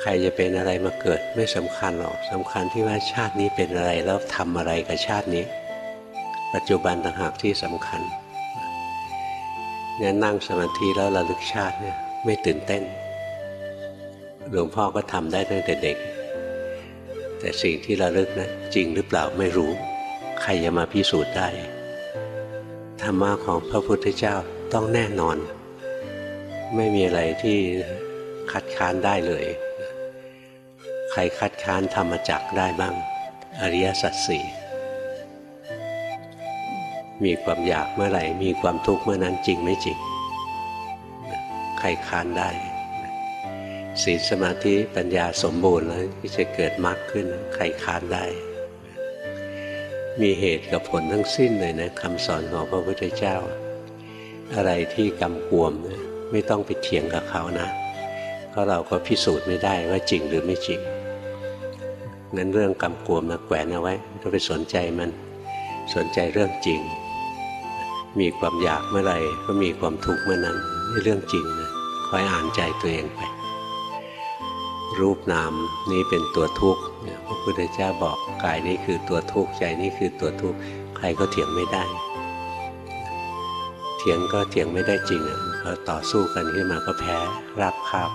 ใครจะเป็นอะไรมาเกิดไม่สำคัญหรอกสำคัญที่ว่าชาตินี้เป็นอะไรแล้วทำอะไรกับชาตินี้ ปัจจุบันต่างหากที่สำคัญงั้นนั่งสมาธิแล้วระลึกชาติเนี่ยไม่ตื่นเต้น หลวงพ่อก็ทำได้ตั้งแต่เด็ก แต่สิ่งที่ระลึกนะจริงหรือเปล่าไม่รู้ ใครจะมาพิสูจน์ได้ธรรมะของพระพุทธเจ้าต้องแน่นอน ไม่มีอะไรที่คัดค้านได้เลย ใครคัดค้านธรรมจักได้บ้าง อริยสัจสี่มีความอยากเมื่อไหร่ มีความทุกข์เมื่อนั้นจริงไม่จริง ใครค้านได้ศีลสมาธิปัญญาสมบูรณ์แล้วที่จะเกิดมรรคขึ้นใครค้านได้ มีเหตุกับผลทั้งสิ้นเลยนะคำสอนของพระพุทธเจ้า อะไรที่กำกวมไม่ต้องไปเถียงกับเขานะ ราะเราก็พิสูจน์ไม่ได้ว่าจริงหรือไม่จริงงั้นเรื่องกำกวมนะแขวนเอาไว้ไม่ต้องไปสนใจมันสนใจเรื่องจริง มีความอยากเมื่อไหร่ก็มีความทุกข์เมื่อนั้นนี่เรื่องจริงนะคอยอ่านใจตัวเองไป รูปนามนี้เป็นตัวทุกข์พระพุทธเจ้าบอกกายนี้คือตัวทุกข์ใจนี้คือตัวทุกข์ใครก็เถียงไม่ได้ เถียงก็เถียงไม่ได้จริงอะพอต่อสู้กันขึ้นมาก็แพ้ราบคาบ